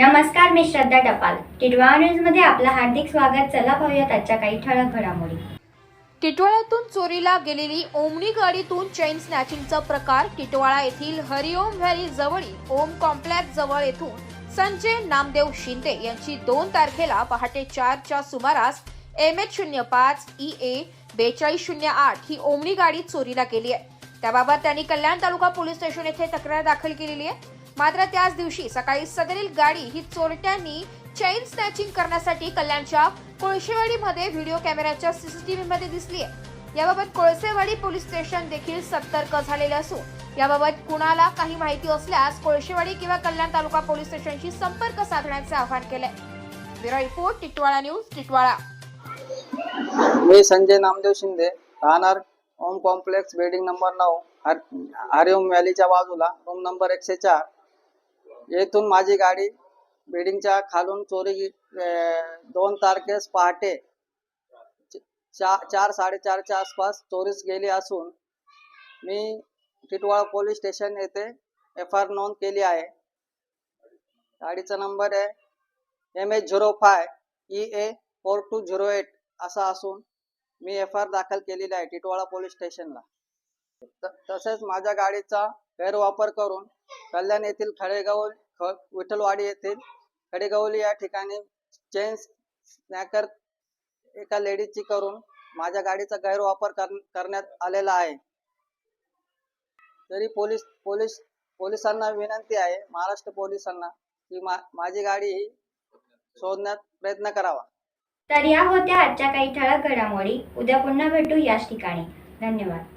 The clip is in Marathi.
नमस्कार मी श्रद्धा टपाल. टिटवाळा न्यूजमध्ये आपलं हार्दिक स्वागत. चला पाहूयात आजच्या काही ठळक घडामोडी. टिटवाळ्यातून चोरीला गेलेली ओमनी गाडीतून चेन स्नॅचिंगचा प्रकार टिटवाळा येथील हरिओम व्हॅली जवळील ओम कॉम्प्लेक्स जवळ येथून संजय नामदेव शिंदे यांची दोन तारखेला पहाटे चारच्या सुमारास एम एच शून्य पाच ई ए बेचाळीस शून्य आठ ही ओमनी गाडी चोरीला गेली आहे. त्याबाबत त्यांनी कल्याण तालुका पोलीस स्टेशन येथे तक्रार दाखल केलेली आहे. मात्र त्याच दिवशी सकाळी सदरील गाडी ही चोरट्यांनी चैन स्नॅचिंग करण्यासाठी कल्याणच्या कोळशेवाडीमध्ये व्हिडिओ कॅमेऱ्याच्या सीसीटीव्ही मध्ये दिसली आहे. याबाबत कोळसेवाडी पोलीस स्टेशन देखील सतर्क झालेले असून याबाबत कुणाला काही माहिती असल्यास कोळशेवाडी किंवा कल्याण तालुका पोलीस स्टेशनशी संपर्क साधण्याचे आवाहन केले bureau report Titwala news Titwala. मी संजय नामदेव शिंदे राहणार ओम कॉम्प्लेक्स बिल्डिंग नंबर नऊ हर हरिओम व्हॅलीच्या बाजूला रूम नंबर एकशे चार. येथून माझी गाडी बिल्डिंगच्या खालून चोरी दोन तारखेस पहाटे चा- चार साडेचारच्या आसपास चोरीस गेली असून मी टिटवाळा पोलीस स्टेशन येथे एफ आर नोंद केली आहे. गाडीचा नंबर आहे M H zero five E A four two zero eight असा असून मी एफ आर दाखल केलेली आहे टिटवाळा पोलीस स्टेशनला. त- तसेच माझ्या गाडीचा गैरवापर करून कल्याण येथील खडेगाव विठ्ठलवाडी येथील खडेगावली या ठिकाणी चेन स्नॅकर एका लेडीजची करून माझ्या गाडीचा गैरवापर करण्यात आलेला आहे. तरी पोलीस पोलीस पोलिसांना विनंती आहे महाराष्ट्र पोलिसांना की मा माझी गाडी ही शोधण्यात प्रयत्न करावा. तर या होत्या आजच्या काही ठळक घडामोडी. उद्या पुन्हा भेटू याच ठिकाणी. धन्यवाद.